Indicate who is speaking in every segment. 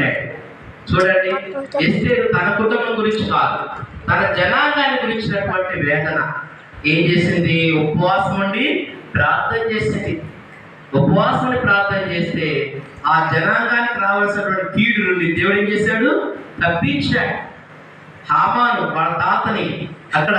Speaker 1: అన్నాడు చూడండి ఎస్తేరు తన కుటుంబం గురించి కాదు తన జనాంగాన్ని గురించినటువంటి వేదన. ఏం చేసింది? ఉపవాసం ఉండి ప్రార్థన చేసింది. ఉపవాసం ప్రార్థన చేస్తే ఆ జనాంగానికి రావాల్సినటువంటి కీడు నుండి దేవుడు ఏం చేశాడు? తప్పించాడు. హామాను వాళ్ళ తాతని అక్కడ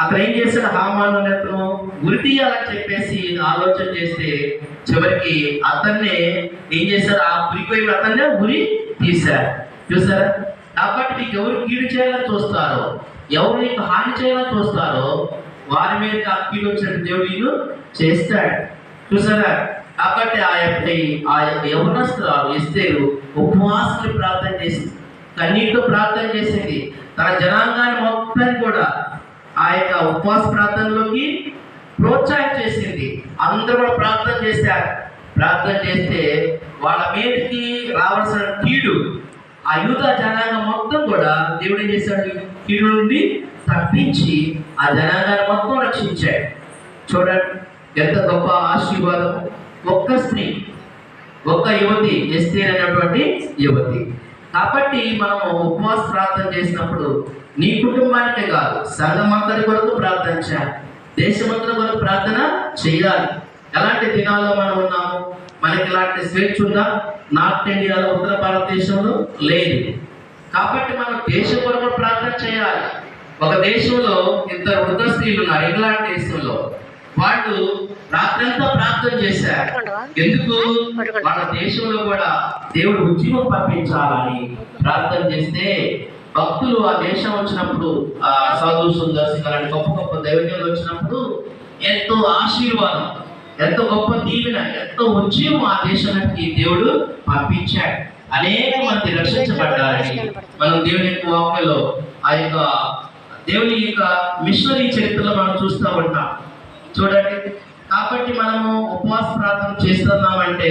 Speaker 1: అక్కడ ఏం చేశాడు హామాను అతను ఉరి తీయాలని చెప్పేసి ఆలోచన చేస్తే చివరికి అతన్నే ఏం చేశారు ఆ ఉరిపోయి అతన్నే గురి తీశారు చూసారా కాబట్టి మీకు ఎవరు కీడు చేయాలని చూస్తారో ఎవరు నీకు హాని చేయాలని చూస్తారో వారి మీద ఆ కీడు వచ్చిన దేవుడు చేస్తాడు. చూసారా కాబట్టి ఆ యొక్క ఆ యొక్క యవనస్తురాలు ఇస్తేరు ఉపవాసాన్ని ప్రార్థన చేసింది. కన్నీటితో ప్రార్థన చేసింది. తన జనాంగాన్ని మొత్తాన్ని కూడా ఆ యొక్క ఉపవాస ప్రార్థనలోకి ప్రోత్సాహం చేసింది. అందరూ కూడా ప్రార్థన చేశారు. ప్రార్థన చేస్తే వాళ్ళ మీదకి రావాల్సిన కీడు ఆ యూత జనాంగం మొత్తం కూడా దేవుడు ఏం చేశాడు? కీడు నుండి తప్పించి ఆ జనాంగాన్ని మొత్తం రక్షించాడు. చూడండి ఎంత గొప్ప ఆశీర్వాదం ఒక్క స్త్రీ ఒక్క యువతి ఎస్తేర్ అనేటువంటి యువతి. కాబట్టి మనము ఉపవాస ప్రార్థన చేసినప్పుడు నీ కుటుంబానికే కాదు సంఘమంతరి కొరకు ప్రార్థన చేయాలి. దేశమంతరి కొరకు ప్రార్థన చేయాలి. ఎలాంటి దినాల్లో మనం ఉన్నాము? మనకి ఇలాంటి స్వేచ్ఛ ఉందా? నార్త్ ఇండియాలో ఉత్తర భారతదేశంలో లేదు. కాబట్టి మనం దేశం కొరకు ప్రార్థన చేయాలి. ఒక దేశంలో ఇద్దరు వృద్ధ స్త్రీలు ఉన్నారు ఇంగ్లాండ్ దేశంలో. వాళ్ళు రాత్రంతా ప్రార్థన చేశారు. ఎందుకు? మన దేశంలో కూడా దేవుడు ఉద్యమం పంపించాలని ప్రార్థన చేస్తే భక్తులు ఆ దేశం వచ్చినప్పుడు ఆ సాధు సుందర్శి అలాంటి గొప్ప గొప్ప దైవజనులు వచ్చినప్పుడు ఎంతో ఆశీర్వాదం ఎంతో గొప్ప దీవెన ఎంతో ఉద్యమం ఆ దేశానికి దేవుడు పంపించాడు అనేక మంది రక్షించబడ్డారని మనం దేవుని యొక్క వాక్యలో ఆ యొక్క దేవుని యొక్క మిషనరీ చరిత్రలో మనం చూస్తూ ఉంటాం. చూడండి. కాబట్టి మనము ఉపవాస ప్రార్థన చేస్తున్నామంటే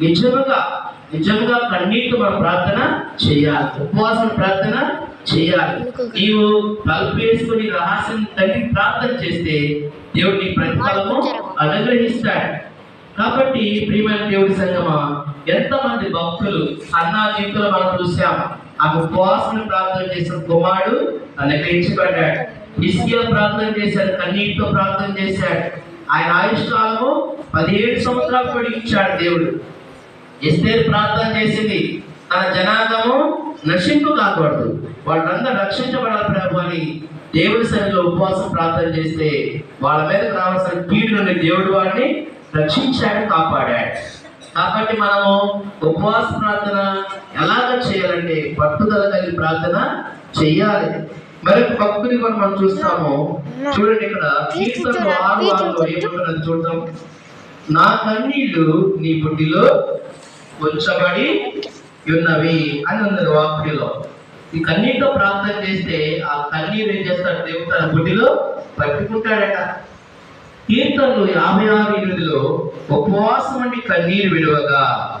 Speaker 1: నిజముగా నిజంగా కన్నీటి మనం ప్రార్థన చేయాలి ఉపవాసం ప్రార్థన చేయాలి. నీవు తలుపు వేసుకుని రహస్యం తల్లి ప్రార్థన చేస్తే దేవుడు నీ ప్రతిఫలము అనుగ్రహిస్తాడు. కాబట్టి ప్రియమైన దేవుడి సంగమా ఎంతమంది భక్తులు అన్నా జీవితంలో మనం చూసాం ఆ ఉపవాసం ప్రార్థన చేసిన కుమారుడు అనుగ్రహించబడ్డాడు. హిస్కియా ప్రార్థన చేశాడు కన్నీటితో ప్రార్థన చేశాడు. ఆయన ఆయుష్ కాలము పదిహేడు సంవత్సరాలు పొడిగించాడు దేవుడు. ఎస్తేరు ప్రార్థన చేసింది. తన జనాంగము నశింపు కాకూడదు. వాళ్ళందరూ రక్షించబడాలి ప్రభు అని దేవుడి సన్నిధిలో ఉపవాసం ప్రార్థన చేస్తే వాళ్ళ మీదకి రావాల్సిన కీడు దేవుడు వాడిని రక్షించాడు కాపాడాడు. కాబట్టి మనము ఉపవాస ప్రార్థన ఎలాగ చేయాలంటే పట్టుదల కలిగి ప్రార్థన చెయ్యాలి మరి భక్తుని కూడా మనం చూస్తాము. చూడండి ఇక్కడ కీర్తనలు ఆరు ఆరులో ఏమంటున్నది చూద్దాం. నా కన్నీళ్ళు నీ పుట్టిలో ఉంచబడి ఉన్నవి అని ఉన్నది వాక్యంలో ఈ కన్నీటితో ప్రార్థన చేస్తే ఆ కన్నీరు ఏం చేస్తాడు దేవుడు? తన బుడ్డిలో పట్టుకుంటాడట. కీర్తనలు యాభై ఆరు ఎనిమిదిలో ఉపవాసం అండి కన్నీరు విడువగా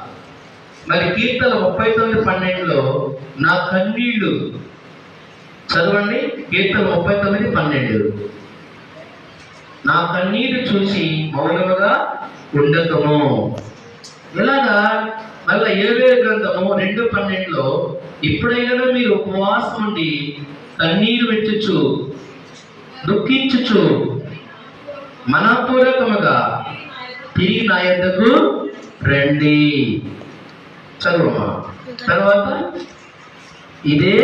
Speaker 1: మరి కీర్తన ముప్పై తొమ్మిది పన్నెండులో నా కన్నీళ్ళు చదవండి. కీర్తన ముప్పై తొమ్మిది పన్నెండు. నా కన్నీరు చూసి మౌనముగా ఉండకము. ఇలాగా మళ్ళీ ఏవే గ్రంథము రెండు పన్నెండులో ఇప్పుడైనా మీరు ఉపవాసం ఉండి కన్నీరు వెచ్చుచు దుఃఖించుచు మనపూర్వకముగా తిరిగి నా యొద్దకు రండి. చదువమ్మా తర్వాత ఇదే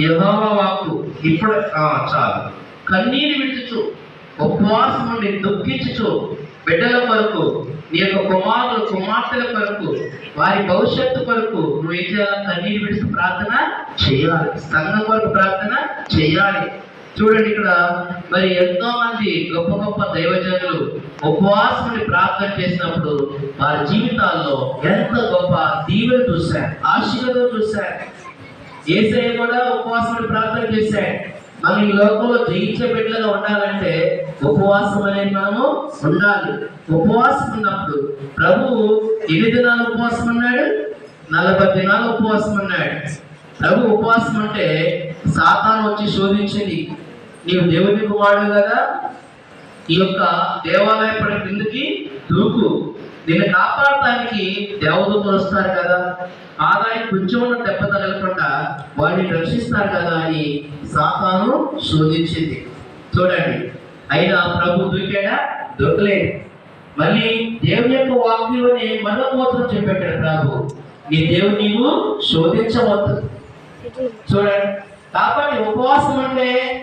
Speaker 1: యెహోవ వాక్కు. ఇప్పుడు ఆ, చాలు. కన్నీరు విడుచు ఉపవాసం నుండి దుఃఖించుచు బిడ్డల కొరకు నీ యొక్క కుమారులు కుమార్తెల కొరకు వారి భవిష్యత్తు కొరకు నువ్వు ఏం చేయాలి? కన్నీరు విడిచి ప్రార్థన చేయాలి. సంఘం కొరకు ప్రార్థన చేయాలి. చూడండి ఇక్కడ మరి ఎంతో మంది గొప్ప గొప్ప దైవజనులు ఉపవాసం ప్రార్థన చేసినప్పుడు వారి జీవితాల్లో ఎంత గొప్ప దీవెన చూశారు ఆశీర్వాదం చూశారు. ఏసఐ కూడా ఉపవాసం ప్రార్థన చేశాడు. మనం ఈ లోకంలో జయించే బిడ్డలుగా ఉండాలంటే ఉపవాసం అనేది మనము ఉండాలి. ఉపవాసం ఉన్నప్పుడు ప్రభువు ఎన్ని దినాలు ఉపవాసం అన్నాడు నలభై దినాలు ఉపవాసం అన్నాడు ప్రభు ఉపవాసం అంటే సాతాను వచ్చి శోధించింది నీవు దేవుని వాడు కదా? ఈ యొక్క దేవాలయం పడి కిందకి దూకు. నిన్ను కాపాడటానికి దేవదూతలు వస్తారు కదా? ఆదాయం కొంచెం ఉన్న దెబ్బ తగలకుండా వాడిని రక్షిస్తారు కదా అని సాతాను శోధించింది. చూడండి. అయినా ప్రభు దూకాడా? దొరకలేదు. మళ్ళీ దేవుని యొక్క వాక్యంలోనే మరో మోత్రం చెప్పాడు ప్రభు. నీ దేవుని నీవు శోధించవద్దు. చూడండి. కాబట్టి ఉపవాసం అంటే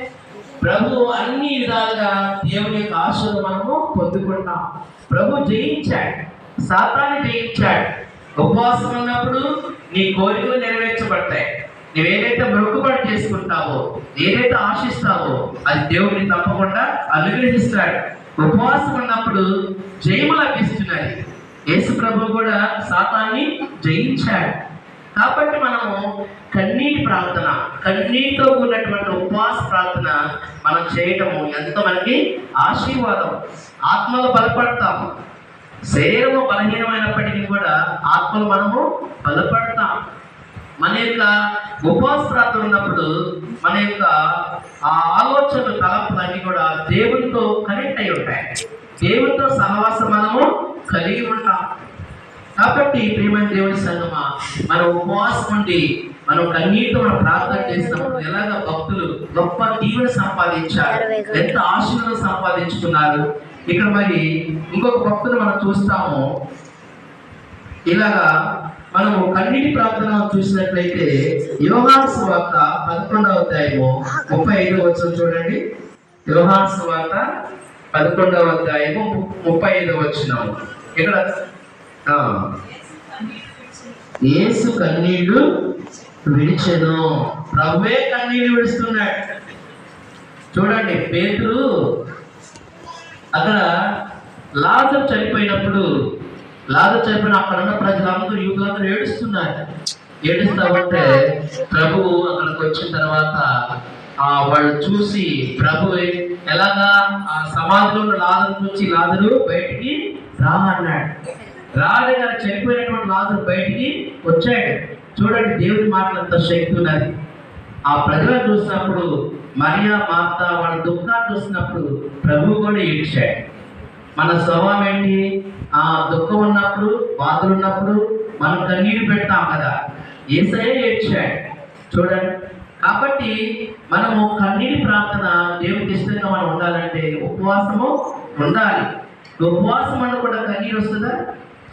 Speaker 1: ప్రభు అన్ని విధాలుగా దేవుని యొక్క ఆశలు మనము పొందుకుంటాం ప్రభు జయించాడు. సాతాన్ని జయించాడు. ఉపవాసం ఉన్నప్పుడు నీ కోరికలు నెరవేర్చబడతాయి. నువ్వేదైతే మొక్కుబడి చేసుకుంటావో ఏదైతే ఆశిస్తావో అది దేవుడిని తప్పకుండా అనుగ్రహిస్తాడు. ఉపవాసం ఉన్నప్పుడు జయము లభిస్తున్నది. యేసు ప్రభు కూడా సాతాన్ని జయించాడు. కాబట్టి మనము కన్నీటి ప్రార్థన కన్నీటితో కూడినటువంటి ఉపవాస ప్రార్థన మనం చేయటము ఎంతో మనకి ఆశీర్వాదం. ఆత్మలో బలపడతాము. శరీరము బలహీనమైనప్పటికీ కూడా ఆత్మలు మనము బలపడతాం. మన యొక్క ప్రార్థన ఉన్నప్పుడు మన యొక్క ఆ ఆలోచనలు తలపులన్నీ కూడా దేవునితో కనెక్ట్ అయి ఉంటాయి. దేవునితో సహవాసం మనము కలిగి ఉంటాం. కాబట్టి ప్రియమైన దేవుని సంగమా మన ఉపవాసం ఉండి మనం కన్నీటితో మనం ప్రార్థన చేసినప్పుడు ఎలాగ భక్తులు గొప్ప దీవెన సంపాదించారు ఎంత ఆశీర్వాదం సంపాదించుకున్నారు ఇక్కడ మరి ఇంకొక భక్తులు మనం చూస్తాము. ఇలాగా మనము కన్నీటి ప్రార్థన చూసినట్లయితే యోహాన్స్ వార్త పదకొండవ అధ్యాయము ముప్పై ఐదు వచ్చిన చూడండి. యోహాన్స్ వార్త పదకొండవ అధ్యాయము ముప్పై ఐదు వచ్చినాము ఇక్కడ ఆ, యేసు కన్నీళ్ళు విడిచెను. ప్రభువే కన్నీళ్ళు విడుస్తున్నాడు. చూడండి పేతురు అక్కడ లాజర్ చనిపోయినప్పుడు లాజర్ చనిపోయిన అక్కడ ఉన్న ప్రజలందరూ యూదులందరూ ఏడుస్తున్నారు. ఏడుస్తా ఉంటే ప్రభువు అక్కడికి వచ్చిన తర్వాత ఆ వాళ్ళు చూసి ప్రభు ఎలాగా? ఆ సమాధిలో ఉన్న లాజరు నుంచి లాజరు బయటికి రా అన్నాడు. రాడగా చనిపోయినటువంటి లాదరు బయటికి వచ్చాడు. చూడండి దేవుడి మాటలు అంత శక్తి ఉన్నది. ఆ ప్రజలను చూసినప్పుడు మరియా మాత వాళ్ళ దుఃఖాన్ని చూసినప్పుడు ప్రభు కూడా ఏడ్చాడు. మన స్వభావం ఏంటి? ఆ దుఃఖం ఉన్నప్పుడు బాధలు ఉన్నప్పుడు మనం కన్నీరు పెడతాం కదా. ఏసయే ఏడ్చాడు. చూడండి. కాబట్టి మనము కన్నీటి ప్రార్థన దేవుడికి ఇష్టంగా మనం ఉండాలంటే ఉపవాసము ఉండాలి. ఉపవాసం అంటే కూడా కన్నీరు వస్తుందా?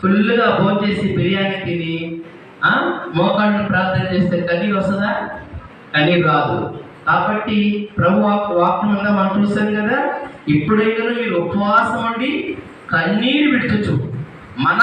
Speaker 1: ఫుల్గా భోజనం చేసి బిర్యానీ తిని ఆ, మోకాళ్ళని ప్రార్థన చేస్తే కన్నీరు వస్తుందా? అని రాదు కాబట్టి ప్రభు వాక్- వాక్యం ఉందా మనం చూసాం కదా ఇప్పుడైనా మీరు ఉపవాసం ఉండి కన్నీరు విడుచు మన